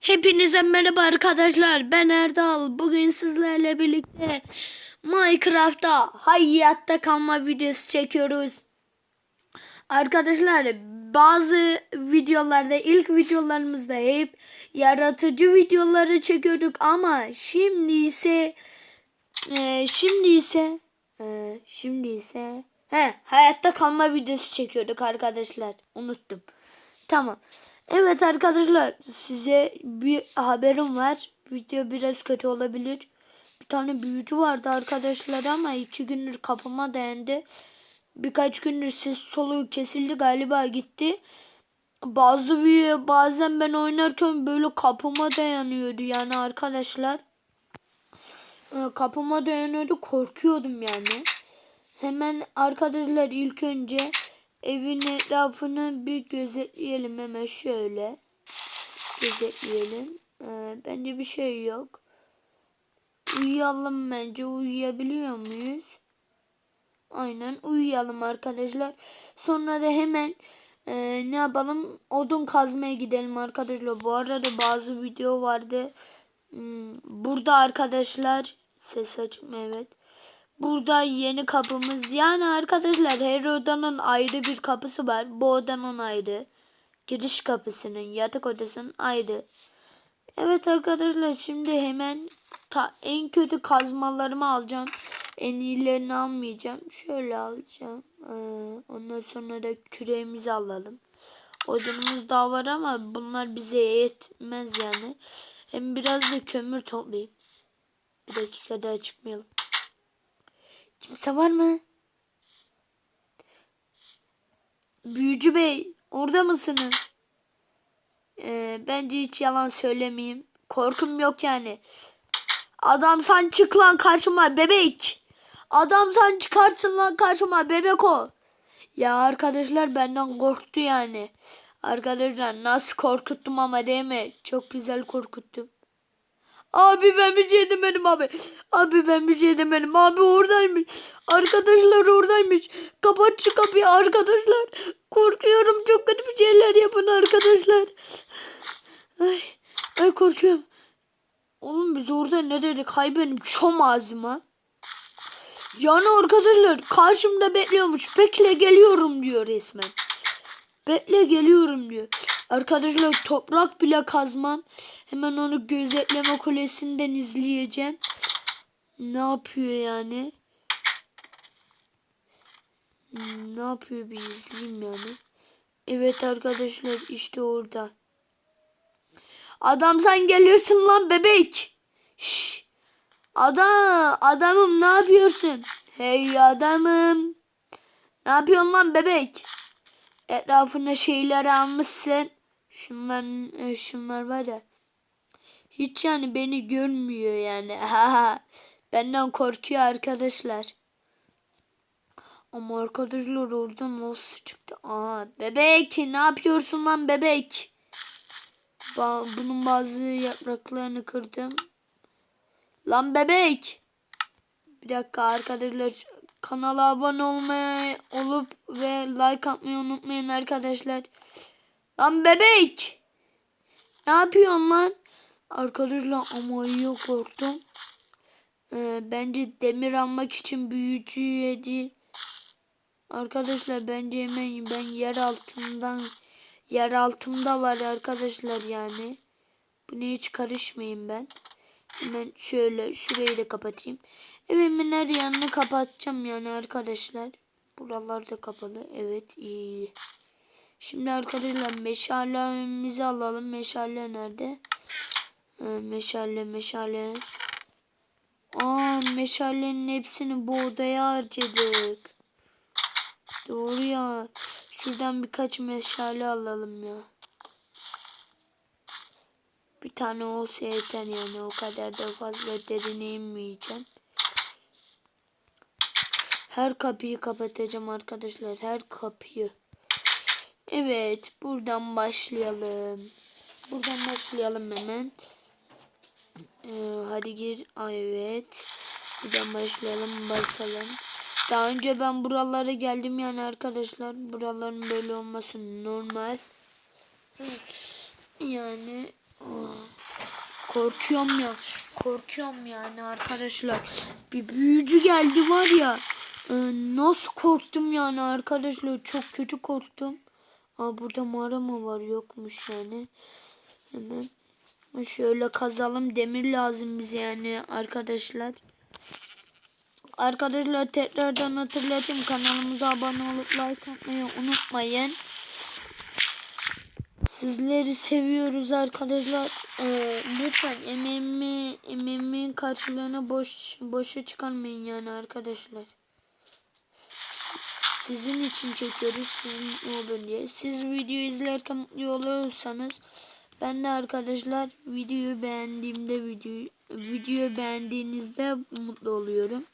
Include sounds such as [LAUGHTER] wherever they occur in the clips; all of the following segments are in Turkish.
Hepinize merhaba arkadaşlar. Ben Erdal. Bugün sizlerle birlikte Minecraft'ta hayatta kalma videosu çekiyoruz. Arkadaşlar bazı videolarda ilk videolarımızda hep yaratıcı videoları çekiyorduk ama şimdi ise e, şimdi ise e, şimdi ise he hayatta kalma videosu çekiyorduk arkadaşlar. Unuttum. Tamam. Evet arkadaşlar size bir haberim var. Video biraz kötü olabilir. Bir tane büyücü vardı arkadaşlar ama iki gündür kapıma dayandı. Birkaç gündür ses soluğu kesildi galiba gitti. Bazı büyü bazen ben oynarken böyle kapıma dayanıyordu yani arkadaşlar. Ee, Kapıma dayanıyordu korkuyordum yani. Hemen arkadaşlar ilk önce evin etrafını bir gözetleyelim hemen şöyle. Gözetleyelim. Ee, bence bir şey yok. Uyuyalım bence. Uyuyabiliyor muyuz? Aynen uyuyalım arkadaşlar. Sonra da hemen e, ne yapalım? Odun kazmaya gidelim arkadaşlar. Bu arada bazı video vardı. Hmm, Burada arkadaşlar ses açık mı? Evet. Burada yeni kapımız. Yani arkadaşlar her odanın ayrı bir kapısı var. Bu odanın ayrı. Giriş kapısının, yatak odasının ayrı. Evet arkadaşlar şimdi hemen ta en kötü kazmalarımı alacağım. En iyilerini almayacağım. Şöyle alacağım. Ee, ondan sonra da küreğimizi alalım. Odunumuz daha var ama bunlar bize yetmez yani. Hem biraz da kömür toplayayım. Bir dakika daha çıkmayalım. Kimse var mı? Büyücü Bey orada mısınız? Ee, bence hiç yalan söylemeyeyim. Korkum yok yani. Adam sen çık lan karşıma bebek. Adam sen çıkarsın lan karşıma bebek o. Ya arkadaşlar benden korktu yani. Arkadaşlar nasıl korkuttum ama değil mi? Çok güzel korkuttum. Abi ben bir şey demedim abi. Abi ben bir şey demedim. Abi oradaymış. Arkadaşlar oradaymış. Kapat şu kapıyı arkadaşlar. Korkuyorum. Çok kötü bir şeyler yapın arkadaşlar. Ay, ay korkuyorum. Oğlum biz orada ne dedik? Hay benim şom ağzıma. Yani arkadaşlar karşımda bekliyormuş. Bekle geliyorum diyor resmen. Bekle geliyorum diyor. Arkadaşlar toprak bile kazmam. Hemen onu gözetleme kulesinden izleyeceğim. Ne yapıyor yani? Ne yapıyor bir izleyeyim yani. Evet arkadaşlar işte orada. Adam sen geliyorsun lan bebek. Şş. Adam, adamım ne yapıyorsun? Hey adamım. Ne yapıyorsun lan bebek? Etrafına şeyler almışsın. Şunlar, e, şunlar var ya. Hiç yani beni görmüyor yani. [LAUGHS] Benden korkuyor arkadaşlar. Ama arkadaşlar oradan nasıl çıktı? Aa, bebek ne yapıyorsun lan bebek? Ba bunun bazı yapraklarını kırdım. Lan bebek. Bir dakika arkadaşlar kanala abone olmayı olup ve like atmayı unutmayın arkadaşlar. Lan bebek. Ne yapıyorsun lan? Arkadaşlar ama iyi korktum. Ee, bence demir almak için büyücüye değil. Arkadaşlar bence hemen ben yer altından yer altımda var arkadaşlar yani. Buna hiç karışmayayım ben. Hemen şöyle şurayı da kapatayım. Evimin her yanını kapatacağım yani arkadaşlar. Buralar da kapalı. Evet iyi. Şimdi arkadaşlar meşalemizi alalım. Meşale nerede? Ee, meşale meşale. Aa meşalenin hepsini bu odaya harcadık. Doğru ya. Şuradan birkaç meşale alalım ya. Bir tane olsa yeter yani. O kadar da fazla derine inmeyeceğim. Her kapıyı kapatacağım arkadaşlar. Her kapıyı. Evet. Buradan başlayalım. Buradan başlayalım hemen. Ee, hadi gir. Ay, Evet. Buradan başlayalım. Basalım. Daha önce ben buralara geldim yani arkadaşlar. Buraların böyle olması normal. Yani oh. Korkuyorum ya. Korkuyorum yani arkadaşlar. Bir büyücü geldi var ya. e, nasıl korktum yani arkadaşlar. Çok kötü korktum. Aa, burada mağara mı var? Yokmuş yani. Hemen. Şöyle kazalım. Demir lazım bize yani arkadaşlar. Arkadaşlar tekrardan hatırlatayım. Kanalımıza abone olup like atmayı unutmayın. Sizleri seviyoruz arkadaşlar. Ee, lütfen emeğimi, emeğimin karşılığını boş boşa çıkarmayın yani arkadaşlar. Sizin için çekiyoruz. Sizin olun diye. Siz video izlerken mutlu oluyorsanız ben de arkadaşlar videoyu beğendiğimde videoyu videoyu beğendiğinizde mutlu oluyorum.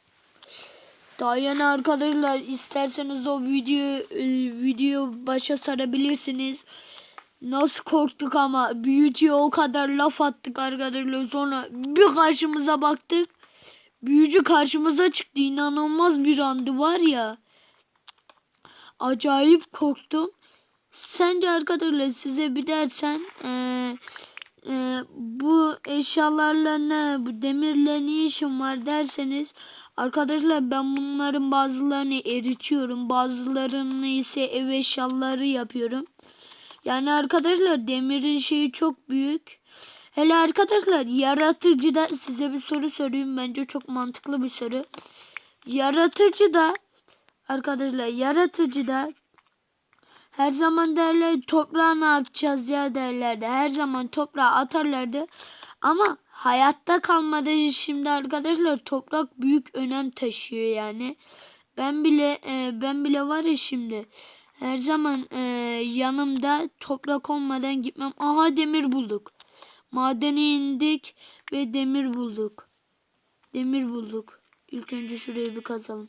Daha yani arkadaşlar isterseniz o video e, video başa sarabilirsiniz. Nasıl korktuk ama büyücüye o kadar laf attık arkadaşlar sonra bir karşımıza baktık. Büyücü karşımıza çıktı inanılmaz bir andı var ya. Acayip korktum. Sence arkadaşlar size bir dersen eee, eee, bu eşyalarla ne bu demirle ne işim var derseniz arkadaşlar ben bunların bazılarını eritiyorum bazılarını ise ev eşyaları yapıyorum. Yani arkadaşlar demirin şeyi çok büyük. Hele arkadaşlar yaratıcıda size bir soru sorayım bence çok mantıklı bir soru. Yaratıcıda arkadaşlar yaratıcıda her zaman derler toprağa ne yapacağız ya derlerdi. Her zaman toprağa atarlardı. Ama hayatta kalmada şimdi arkadaşlar toprak büyük önem taşıyor yani. Ben bile e, ben bile var ya şimdi her zaman e, yanımda toprak olmadan gitmem. Aha demir bulduk. Madene indik ve demir bulduk. Demir bulduk. İlk önce şurayı bir kazalım.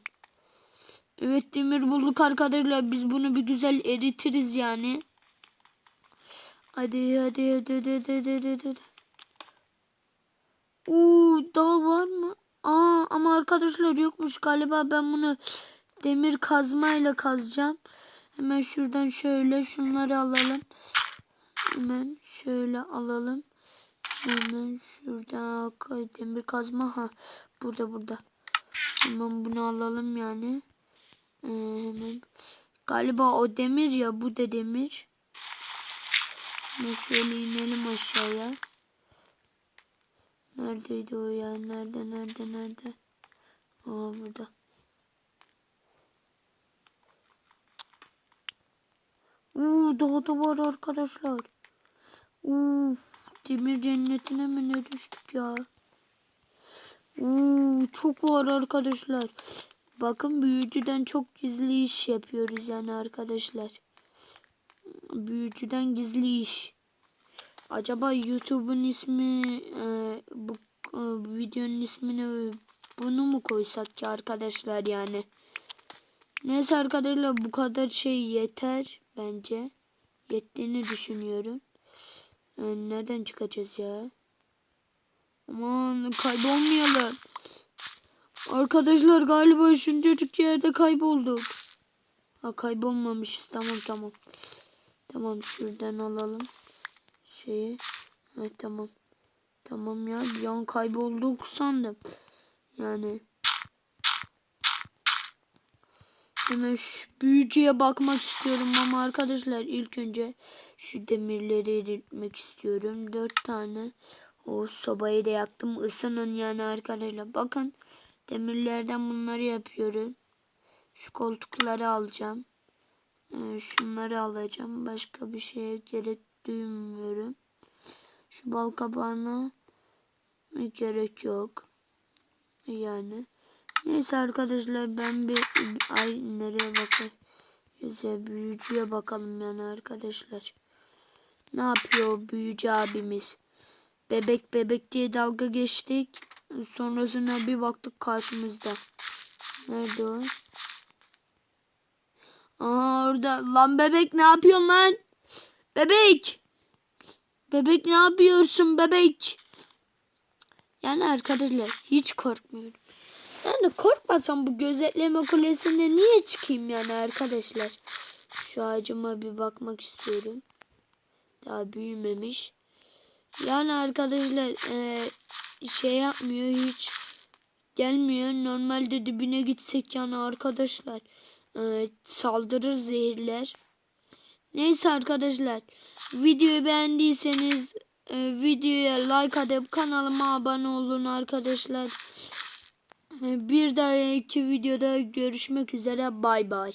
Evet demir bulduk arkadaşlar. Biz bunu bir güzel eritiriz yani. Hadi hadi hadi hadi hadi hadi. Oo, daha var mı? Aa, ama arkadaşlar yokmuş galiba ben bunu demir kazmayla kazacağım. Hemen şuradan şöyle şunları alalım. Hemen şöyle alalım. Hemen şurada demir kazma ha burada burada. Hemen bunu alalım yani. Ee, hemen galiba o demir ya bu da demir. Hemen şöyle inelim aşağıya. Neredeydi o ya? Nerede nerede nerede? Aa burada. Uuu daha da var arkadaşlar. Uf, demir cennetine mi ne düştük ya? Uuu çok var arkadaşlar. Bakın büyücüden çok gizli iş yapıyoruz yani arkadaşlar. Büyücüden gizli iş. Acaba YouTube'un ismi e, bu e, videonun ismini bunu mu koysak ki arkadaşlar yani. Neyse arkadaşlar bu kadar şey yeter bence. Yettiğini düşünüyorum. E, nereden çıkacağız ya? Aman kaybolmayalım. Arkadaşlar galiba şuncacık yerde kaybolduk. Ha kaybolmamışız. Tamam tamam. Tamam şuradan alalım. Şeyi. Evet tamam. Tamam ya bir an kaybolduk sandım. Yani. Hemen şu büyücüye bakmak istiyorum ama arkadaşlar ilk önce şu demirleri eritmek istiyorum. Dört tane. O sobayı da yaktım. Isının yani arkadaşlar. Bakın demirlerden bunları yapıyorum. Şu koltukları alacağım. Ee, şunları alacağım. Başka bir şeye gerek duymuyorum. Şu bal kabağına gerek yok. Yani. Neyse arkadaşlar ben bir ay nereye bakayım. Güzel büyücüye bakalım yani arkadaşlar. Ne yapıyor büyücü abimiz? Bebek bebek diye dalga geçtik. Sonrasında bir baktık karşımızda. Nerede o? Aa orada. Lan bebek ne yapıyorsun lan? Bebek. Bebek ne yapıyorsun bebek? Yani arkadaşlar hiç korkmuyorum. Yani korkmasam bu gözetleme kulesine niye çıkayım yani arkadaşlar? Şu ağacıma bir bakmak istiyorum. Daha büyümemiş. Yani arkadaşlar e, şey yapmıyor hiç gelmiyor. Normalde dibine gitsek yani arkadaşlar e, saldırır zehirler. Neyse arkadaşlar videoyu beğendiyseniz e, videoya like atıp kanalıma abone olun arkadaşlar. E, bir dahaki videoda görüşmek üzere bay bay.